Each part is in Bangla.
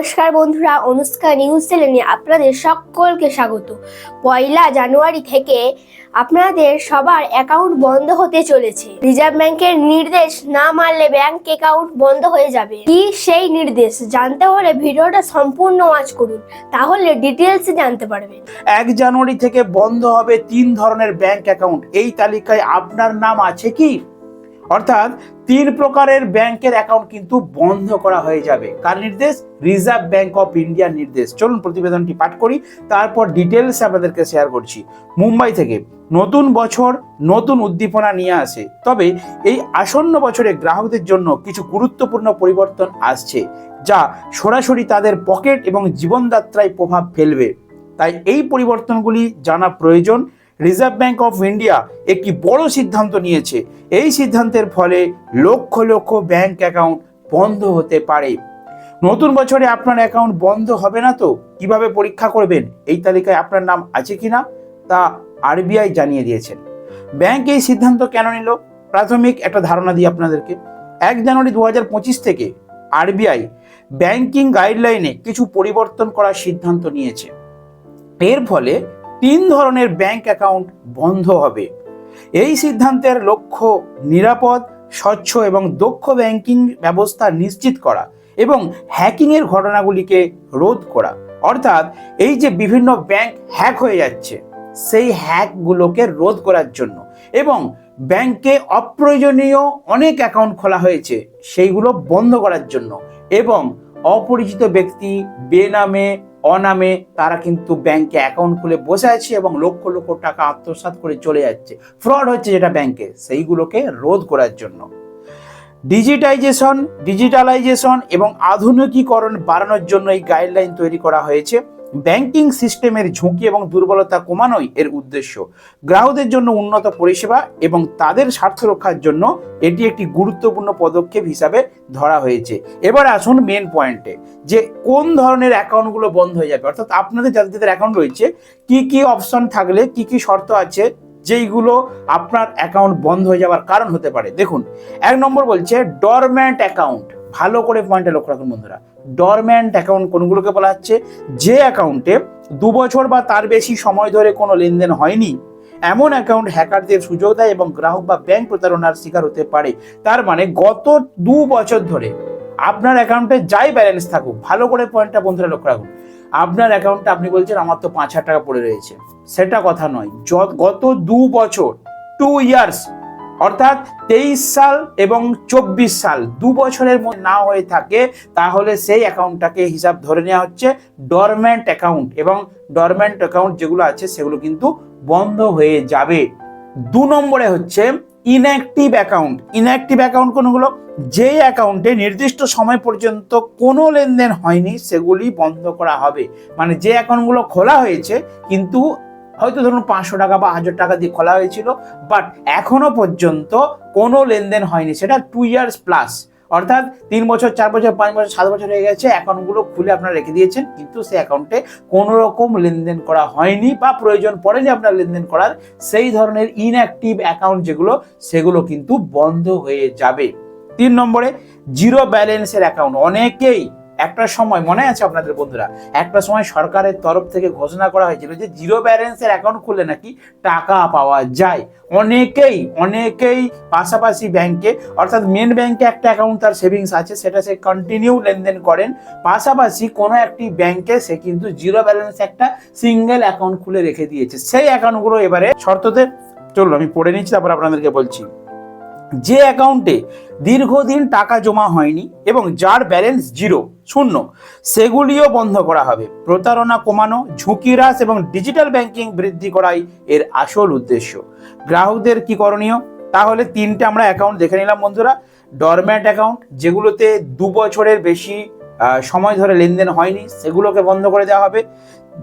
নমস্কার বন্ধুরা, অনুষ্কা নিউজ চ্যানেলে আপনাদের সকলকে স্বাগত। পয়লা জানুয়ারি থেকে আপনাদের সবার অ্যাকাউন্ট বন্ধ হতে চলেছে। রিজার্ভ ব্যাংকের নির্দেশ না মানলে ব্যাংক অ্যাকাউন্ট বন্ধ হয়ে যাবে। কি সেই নির্দেশ? জানতে হলে ভিডিওটা সম্পূর্ণ ওয়াচ করুন। তাহলে ডিটেলস জানতে পারবেন। এক জানুয়ারি থেকে বন্ধ হবে তিন ধরনের ব্যাংক অ্যাকাউন্ট এই তালিকায় আপনার নাম আছে কি? অর্থাৎ তিন প্রকারের ব্যাংকের অ্যাকাউন্ট কিন্তু বন্ধ করা হয়ে যাবে। কার নির্দেশ? রিজার্ভ ব্যাংক অফ ইন্ডিয়ার নির্দেশ। চলুন প্রতিবেদনটি পাঠ করি, তারপর ডিটেলস আপনাদেরকে শেয়ার করছি। মুম্বাই থেকে নতুন বছর, নতুন উদ্দীপনা নিয়ে আসে। তবে এই আসন্ন বছরে গ্রাহকদের জন্য কিছু গুরুত্বপূর্ণ পরিবর্তন আসছে, যা সরাসরি তাদের পকেট এবং জীবনযাত্রায় প্রভাব ফেলবে। তাই এই পরিবর্তনগুলি জানা প্রয়োজন। রিজার্ভ ব্যাংক অফ ইন্ডিয়া একটি বড় সিদ্ধান্ত নিয়েছে। এই সিদ্ধান্তের ফলে লক্ষ লক্ষ ব্যাংক অ্যাকাউন্ট বন্ধ হতে পারে। নতুন বছরে আপনার অ্যাকাউন্ট বন্ধ হবে না তো? কীভাবে পরীক্ষা করবেন? এই তালিকায় আপনার নাম আছে কিনা? তা আরবিআই জানিয়ে দিয়েছেন। ব্যাংক এই সিদ্ধান্ত কেন নিল? প্রাথমিক একটা ধারণা দিই আপনাদেরকে। এক জানুয়ারি দু হাজার পঁচিশ থেকে আরবিআই ব্যাংকিং গাইডলাইনে কিছু পরিবর্তন করার সিদ্ধান্ত নিয়েছে। এর ফলে তিন ধরনের ব্যাংক অ্যাকাউন্ট বন্ধ হবে। এই সিদ্ধান্তের লক্ষ্য নিরাপদ, স্বচ্ছ এবং দক্ষ ব্যাংকিং ব্যবস্থা নিশ্চিত করা এবং হ্যাকিংয়ের ঘটনাগুলিকে রোধ করা। অর্থাৎ এই যে বিভিন্ন ব্যাংক হ্যাক হয়ে যাচ্ছে, সেই হ্যাকগুলোকে রোধ করার জন্য এবং ব্যাংকে অপ্রয়োজনীয় অনেক অ্যাকাউন্ট খোলা হয়েছে, সেইগুলো বন্ধ করার জন্য এবং অপরিচিত ব্যক্তি বেনামে অনামে তারা কিন্তু ব্যাংকে অ্যাকাউন্ট খুলে বসে আছে এবং লক্ষ লক্ষ টাকা আত্মসাত করে চলে যাচ্ছে। ফ্রড হচ্ছে যেটা ব্যাংকে, সেইগুলোকে রোধ করার জন্য। ডিজিটাইজেশন ডিজিটালাইজেশন এবং আধুনিকীকরণ বাড়ানোর জন্য এই গাইডলাইন তৈরি করা হয়েছে। ব্যাংকিং সিস্টেমের ঝুঁকি এবং দুর্বলতা কমানোই এর উদ্দেশ্য। গ্রাহকদের জন্য উন্নত পরিষেবা এবং তাদের স্বার্থ রক্ষার জন্য এটি একটি গুরুত্বপূর্ণ পদক্ষেপ হিসাবে ধরা হয়েছে। এবার আসুন মেন পয়েন্টে যে কোন ধরনের অ্যাকাউন্টগুলো বন্ধ হয়ে যাবে? অর্থাৎ আপনাদের যাদের যাদের অ্যাকাউন্ট রয়েছে, কি কি অপশন থাকলে, কি কি শর্ত আছে, যেইগুলো আপনার অ্যাকাউন্ট বন্ধ হয়ে যাওয়ার কারণ হতে পারে? দেখুন, এক নম্বর বলছে ডরম্যান্ট অ্যাকাউন্ট ভালো করে পয়েন্টে লক্ষ্য রাখুন বন্ধুরা। ডরম্যান্ট অ্যাকাউন্ট কোনগুলোকে বলা হচ্ছে? যে অ্যাকাউন্টে দু বছর বা তার বেশি সময় ধরে কোনো লেনদেন হয়নি, এমন অ্যাকাউন্ট হ্যাকারদের সুযোগ দেয় এবং গ্রাহক বা ব্যাংক প্রতারণার শিকার হতে পারে। তার মানে গত দু বছর ধরে আপনার অ্যাকাউন্টে যাই ব্যালেন্স থাকুক, ভালো করে পয়েন্টটা বন্ধুরা লক্ষ্য রাখুন। আপনার অ্যাকাউন্টে আপনি বলছেন আমার তো পাঁচ হাজার টাকা পড়ে রয়েছে। সেটা কথা নয়। গত দু বছর টু ইয়ার্স অর্থাৎ তেইশ সাল এবং চব্বিশ সাল, দু বছরের মধ্যে না হয়ে থাকে, তাহলে সেই অ্যাকাউন্টটাকে হিসাব ধরে নেওয়া হচ্ছে ডরম্যান্ট অ্যাকাউন্ট এবং ডরম্যান্ট অ্যাকাউন্ট যেগুলো আছে সেগুলো কিন্তু বন্ধ হয়ে যাবে। দু নম্বরে হচ্ছে ইনঅ্যাক্টিভ অ্যাকাউন্ট ইনঅ্যাক্টিভ অ্যাকাউন্ট কোনগুলো? যে অ্যাকাউন্টে নির্দিষ্ট সময় পর্যন্ত কোনো লেনদেন হয়নি, সেগুলি বন্ধ করা হবে। মানে যে অ্যাকাউন্টগুলো খোলা হয়েছে, কিন্তু হয়তো ধরুন পাঁচশো টাকা বা হাজার টাকা দিয়ে খোলা হয়েছিল বাট এখনও পর্যন্ত কোনো লেনদেন হয়নি। সেটা টু ইয়ার্স প্লাস অর্থাৎ তিন বছর, চার বছর, পাঁচ বছর, সাত বছর হয়ে গেছে, অ্যাকাউন্টগুলো খুলে আপনারা রেখে দিয়েছেন, কিন্তু সেই অ্যাকাউন্টে কোনো রকম লেনদেন করা হয়নি বা প্রয়োজন পড়েনি আপনার লেনদেন করার। সেই ধরনের ইনঅ্যাক্টিভ অ্যাকাউন্ট যেগুলো, সেগুলো কিন্তু বন্ধ হয়ে যাবে। তিন নম্বরে জিরো ব্যালেন্সের অ্যাকাউন্ট অনেকেই একটা সময়, মনে আছে আপনাদের বন্ধুরা? একটা সময় সরকারের তরফ থেকে ঘোষণা করা হয়েছিল যে জিরো ব্যালেন্সের অ্যাকাউন্ট খুললে নাকি টাকা পাওয়া যায়। অনেকেই অনেকেই পাশাপাশি ব্যাংকে অর্থাৎ মেন ব্যাংকে একটা অ্যাকাউন্ট তার সেভিংস আছে, সেটা সে কন্টিনিউ লেনদেন করেন। পাশাপাশি কোনো একটি ব্যাংকে সে কিন্তু জিরো ব্যালেন্স একটা সিঙ্গেল অ্যাকাউন্ট খুলে রেখে দিয়েছে। সেই অ্যাকাউন্টগুলো এবারে শর্ততে, চলুন আমি পড়ে নিচ্ছি, তারপর আপনাদেরকে বলছি। যে অ্যাকাউন্টে দীর্ঘদিন টাকা জমা হয়নি এবং যার ব্যালেন্স জিরো, শূন্য, সেগুলিও বন্ধ করা হবে। প্রতারণা কমানো, ঝুঁকি হ্রাস এবং ডিজিটাল ব্যাংকিং বৃদ্ধি করাই এর আসল উদ্দেশ্য। গ্রাহকদের কি করণীয়? তাহলে তিনটে আমরা অ্যাকাউন্ট দেখে নিলাম বন্ধুরা। ডরম্যাট অ্যাকাউন্ট, যেগুলোতে দু বছরের বেশি সময় ধরে লেনদেন হয়নি, সেগুলোকে বন্ধ করে দেওয়া হবে।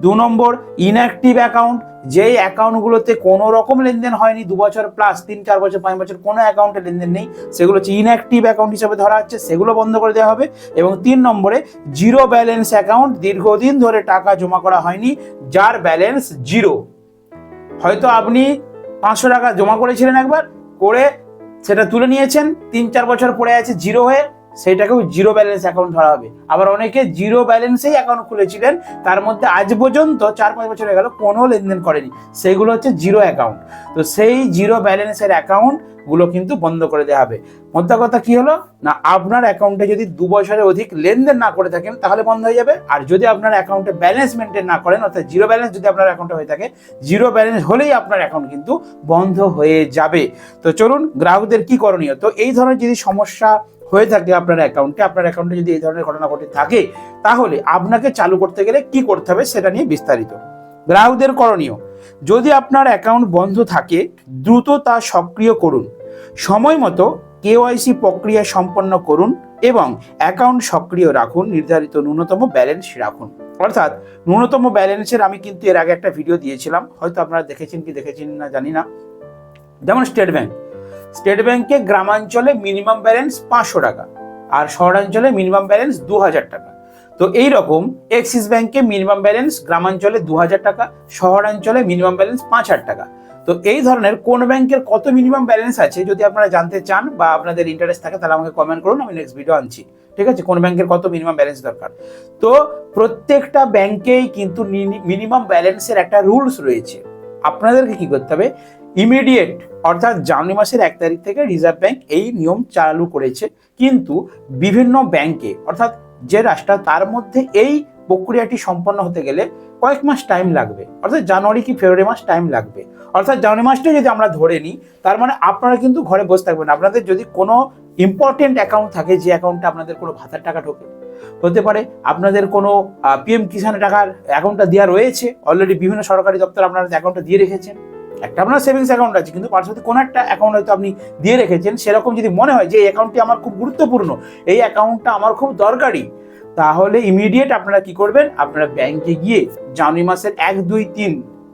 দু নম্বর, ইনঅ্যাক্টিভ অ্যাকাউন্ট যেই অ্যাকাউন্টগুলোতে কোনো রকম লেনদেন হয়নি, দু বছর প্লাস তিন, চার বছর, পাঁচ বছর কোনো অ্যাকাউন্টে লেনদেন নেই, সেগুলো হচ্ছে ইনঅ্যাক্টিভ অ্যাকাউন্ট হিসাবে ধরা হচ্ছে, সেগুলো বন্ধ করে দেওয়া হবে এবং তিন নম্বরে জিরো ব্যালেন্স অ্যাকাউন্ট দীর্ঘদিন ধরে টাকা জমা করা হয়নি, যার ব্যালেন্স জিরো হয়তো আপনি পাঁচশো টাকা জমা করেছিলেন একবার, করে সেটা তুলে নিয়েছেন, তিন, চার বছর পরে আছে জিরো হয়ে সেইটাকেও জিরো ব্যালেন্স অ্যাকাউন্ট ধরা হবে আবার অনেকে জিরো ব্যালেন্সেই অ্যাকাউন্ট খুলেছিলেন, তার মধ্যে আজ পর্যন্ত চার পাঁচ বছর হয়ে গেল, কোনো লেনদেন করেনি। সেগুলো হচ্ছে জিরো অ্যাকাউন্ট তো সেই জিরো ব্যালেন্সের অ্যাকাউন্টগুলো কিন্তু বন্ধ করে দেওয়া হবে। মোদ্দা কথা কি হলো? না, আপনার অ্যাকাউন্টে যদি দু বছরের অধিক লেনদেন না করে থাকেন, তাহলে বন্ধ হয়ে যাবে। আর যদি আপনার অ্যাকাউন্টে ব্যালেন্স মেনটেন না করেন, অর্থাৎ জিরো ব্যালেন্স যদি আপনার অ্যাকাউন্টে হয়ে থাকে জিরো ব্যালেন্স হলেই আপনার অ্যাকাউন্ট কিন্তু বন্ধ হয়ে যাবে। তো চলুন, গ্রাহকদের কি করণীয়? তো এই ধরনের যদি সমস্যা হয়ে থাকে আপনার অ্যাকাউন্টে আপনার অ্যাকাউন্টে যদি এই ধরনের ঘটনা ঘটে থাকে, তাহলে আপনাকে চালু করতে গেলে কি করতে হবে সেটা নিয়ে বিস্তারিত। গ্রাহকদের করণীয়, যদি আপনার অ্যাকাউন্ট বন্ধ থাকে, দ্রুত তা সক্রিয় করুন। সময় মতো কেওয়াইসি প্রক্রিয়া সম্পন্ন করুন এবং অ্যাকাউন্ট সক্রিয় রাখুন, নির্ধারিত ন্যূনতম ব্যালেন্স রাখুন। অর্থাৎ ন্যূনতম ব্যালেন্সের আমি কিন্তু এর আগে একটা ভিডিও দিয়েছিলাম, হয়তো আপনারা দেখেছেন কি দেখেছেন না জানি না। যেমন স্টেট ব্যাংক স্টেট ব্যাংকে গ্রামাঞ্চলে মিনিমাম ব্যালেন্স পাঁচশো টাকা, আর শহরাঞ্চলে মিনিমাম ব্যালেন্স দু হাজার টাকা। তো এই রকম এক্সিস ব্যাংকে মিনিমাম ব্যালেন্স গ্রামাঞ্চলে দু হাজার টাকা, শহরাঞ্চলে মিনিমাম ব্যালেন্স পাঁচ হাজার টাকা। তো এই ধরনের কোন ব্যাংকের কত মিনিমাম ব্যালেন্স আছে যদি আপনারা জানতে চান বা আপনাদের ইন্টারেস্ট থাকে, তাহলে আমাকে কমেন্ট করুন, আমি নেক্সট ভিডিও আনছি। ঠিক আছে? কোন ব্যাংকের কত মিনিমাম ব্যালেন্স দরকার? তো প্রত্যেকটা ব্যাংকেই কিন্তু মিনিমাম ব্যালেন্সের একটা রুলস রয়েছে। আপনাদেরকে কি করতে হবে? ইমিডিয়েট অর্থাৎ জানুয়ারি মাসের এক তারিখ থেকে রিজার্ভ ব্যাংক এই নিয়ম চালু করেছে। কিন্তু বিভিন্ন ব্যাংকে অর্থাৎ যে রাষ্ট্র, তার মধ্যে এই প্রক্রিয়াটি সম্পন্ন হতে গেলে কয়েক মাস টাইম লাগবে। অর্থাৎ জানুয়ারি কি ফেব্রুয়ারি মাস টাইম লাগবে। অর্থাৎ জানুয়ারি মাসটাই যদি আমরা ধরে নিই, তার মানে আপনারা কিন্তু ঘরে বসে থাকবেন। আপনাদের যদি কোনো ইম্পর্টেন্ট অ্যাকাউন্ট থাকে, যে অ্যাকাউন্টে আপনাদের কোনো ভাতার টাকা ঢোকে, হতে পারে আপনাদের কোনো পিএম কিষানের টাকার অ্যাকাউন্টটা দেওয়া রয়েছে। অলরেডি বিভিন্ন সরকারি দপ্তর আপনারা অ্যাকাউন্টটা দিয়ে রেখেছেন। একটা আপনার সেভিংস অ্যাকাউন্ট আছে, কিন্তু পার্শ্ববর্তী কোনো একটা অ্যাকাউন্ট হয়তো আপনি দিয়ে রেখেছেন, সেরকম যদি মনে হয় যে এই অ্যাকাউন্টটি আমার খুব গুরুত্বপূর্ণ, এই অ্যাকাউন্টটা আমার খুব দরকারি, তাহলে ইমিডিয়েট আপনারা কি করবেন? আপনারা ব্যাংকে গিয়ে জানুয়ারি মাসের এক, দুই, তিন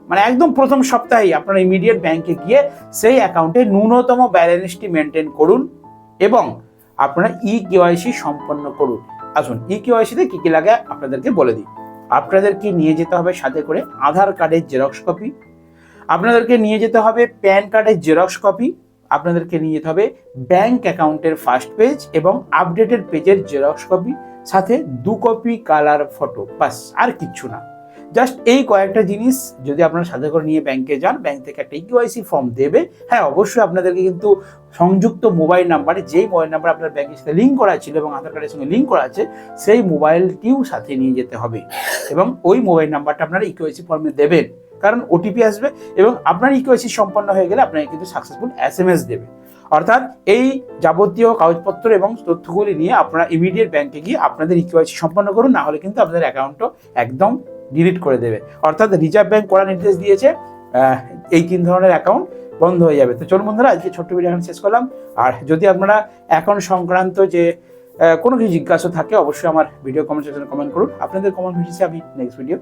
মানে একদম প্রথম সপ্তাহেই আপনারা ইমিডিয়েট ব্যাংকে গিয়ে সেই অ্যাকাউন্টে ন্যূনতম ব্যালেন্সটি মেনটেন করুন এবং আপনারা ই কেওয়াইসি সম্পন্ন করুন। আসুন ই কেওয়াইসিতে কী কী লাগে আপনাদেরকে বলে দিই। আপনাদেরকে নিয়ে যেতে হবে সাথে করে আধার কার্ডের জেরক্স কপি আপনাদেরকে নিয়ে যেতে হবে প্যান কার্ডের জেরক্স কপি, আপনাদেরকে নিয়ে যেতে হবে ব্যাংক অ্যাকাউন্টের ফার্স্ট পেজ এবং আপডেটেড পেজের জেরক্স কপি, সাথে দু কপি কালার ফটো, বাস, আর কিচ্ছু না। জাস্ট এই কয়েকটা জিনিস যদি আপনারা সাথে করে নিয়ে ব্যাংকে যান ব্যাংক থেকে একটা ইকিওয়াইসি ফর্ম দেবে। হ্যাঁ অবশ্যই আপনাদেরকে কিন্তু সংযুক্ত মোবাইল নাম্বারে যেই মোবাইল নাম্বার আপনার ব্যাংকের সাথে লিঙ্ক করা ছিল এবং আধার কার্ডের সঙ্গে লিঙ্ক করা আছে, সেই মোবাইলটিও সাথে নিয়ে যেতে হবে। এবং ওই মোবাইল নাম্বারটা আপনারা ইকিওয়াইসি ফর্মে দেবেন। কারণ ওটিপি আসবে এবং আপনার ইকিওয়াইসি সম্পন্ন হয়ে গেলে আপনাকে কিন্তু সাকসেসফুল এস এম এস দেবে। অর্থাৎ এই যাবতীয় কাগজপত্র এবং তথ্যগুলি নিয়ে আপনারা ইমিডিয়েট ব্যাংকে গিয়ে আপনাদের ইকিওয়াইসি সম্পন্ন করুন, না হলে কিন্তু আপনাদের অ্যাকাউন্টও একদম ডিলিট করে দেবে। অর্থাৎ রিজার্ভ ব্যাংক করা নির্দেশ দিয়েছে এই তিন ধরনের অ্যাকাউন্ট বন্ধ হয়ে যাবে। তো চলুন বন্ধুরা, আজকে ছোট্ট ভিডিও এখন শেষ করলাম। আর যদি আপনারা অ্যাকাউন্ট সংক্রান্ত যে কোনো কিছু জিজ্ঞাসা থাকে, অবশ্যই আমার ভিডিও কমেন্ট সেকশনে কমেন্ট করুন। আপনাদের কমেন্ট ভিডিওতে আমি নেক্সট ভিডিও